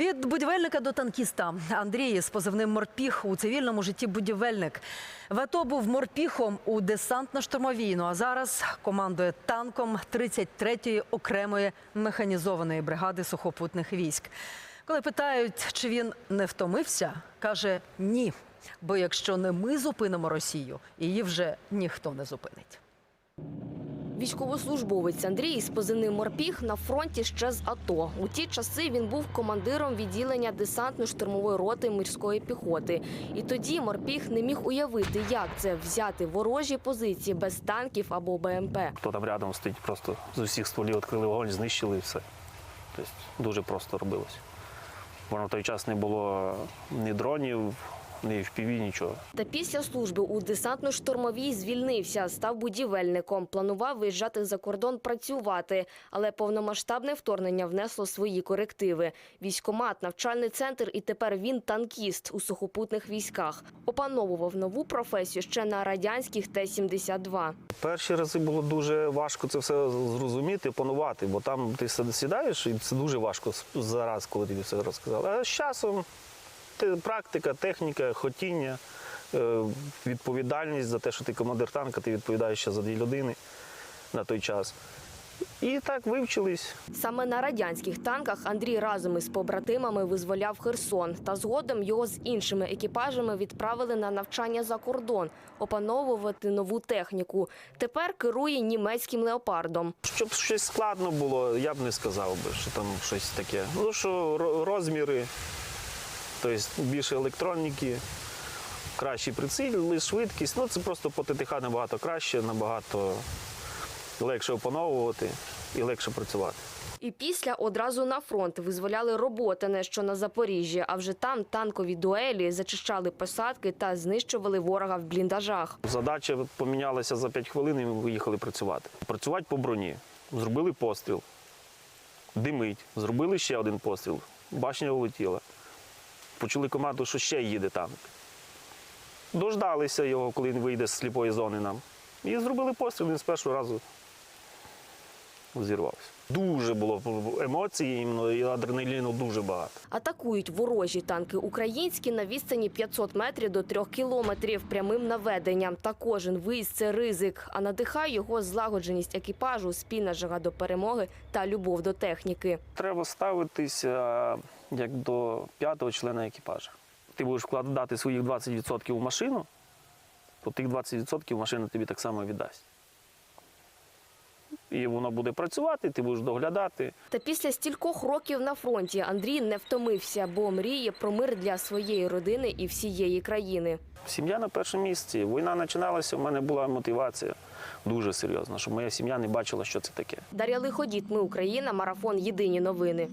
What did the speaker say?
Від будівельника до танкіста Андрій з позивним морпіх у цивільному житті будівельник. В АТО був морпіхом у десантно-штурмовій. Ну а зараз командує танком 33-ї окремої механізованої бригади сухопутних військ. Коли питають, чи він не втомився, каже ні. Бо якщо не ми зупинимо Росію, її вже ніхто не зупинить. Військовослужбовець Андрій з позивним морпіг на фронті ще з АТО. У ті часи він був командиром відділення десантно-штурмової роти морської піхоти. І тоді морпіг не міг уявити, як це взяти ворожі позиції без танків або БМП. Хто там рядом стоїть, просто з усіх стволів відкрили вогонь, знищили і все. Тобто дуже просто робилось. Бо на той час не було ні дронів, ні FPV, нічого. Та після служби у десантно-штурмовій звільнився, став будівельником. Планував виїжджати за кордон працювати, але повномасштабне вторгнення внесло свої корективи. Військомат, навчальний центр, і тепер він танкіст у сухопутних військах. Опановував нову професію ще на радянських Т-72. Перші рази було дуже важко це все зрозуміти, опанувати, бо там ти сідаєш, і це дуже важко зараз, коли тобі все розказали. А з часом практика, техніка, хотіння, е, відповідальність за те, що ти командир танка, ти відповідаєш ще за дві людини на той час. І так вивчились. Саме на радянських танках Андрій разом із побратимами визволяв Херсон. Та згодом його з іншими екіпажами відправили на навчання за кордон, опановувати нову техніку. Тепер керує німецьким леопардом. Щоб щось складно було, я б не сказав би, що там щось таке. Ну що розміри, тобто більше електроніки, кращий приціл, швидкість. Ну це просто по ТТХ набагато краще, набагато легше опановувати і легше працювати. І після одразу на фронт визволяли Роботине, що на Запоріжжі. А вже там танкові дуелі зачищали посадки та знищували ворога в бліндажах. Задача помінялася за 5 хвилин, і ми виїхали працювати. Працювати по броні. Зробили постріл, димить, зробили ще один постріл, башня улетіла. Почули команду, що ще їде танк. Дождалися його, коли він вийде з сліпої зони нам. І зробили постріл, він з першого разу зірвався. Дуже було емоцій, і адреналіну дуже багато. Атакують ворожі танки українські на відстані 500 метрів до 3 кілометрів прямим наведенням. Та кожен виїзд – це ризик. А надихає його злагодженість екіпажу, спільна жага до перемоги та любов до техніки. Треба ставитися як до п'ятого члена екіпажу. Ти будеш вкладати своїх 20% у машину, то тих 20% машина тобі так само віддасть. І воно буде працювати, ти будеш доглядати. Та після стількох років на фронті Андрій не втомився, бо мріє про мир для своєї родини і всієї країни. Сім'я на першому місці. Війна починалася, у мене була мотивація дуже серйозна, щоб моя сім'я не бачила, що це таке. Дар'я Лиходіт, ми Україна, марафон Єдині новини.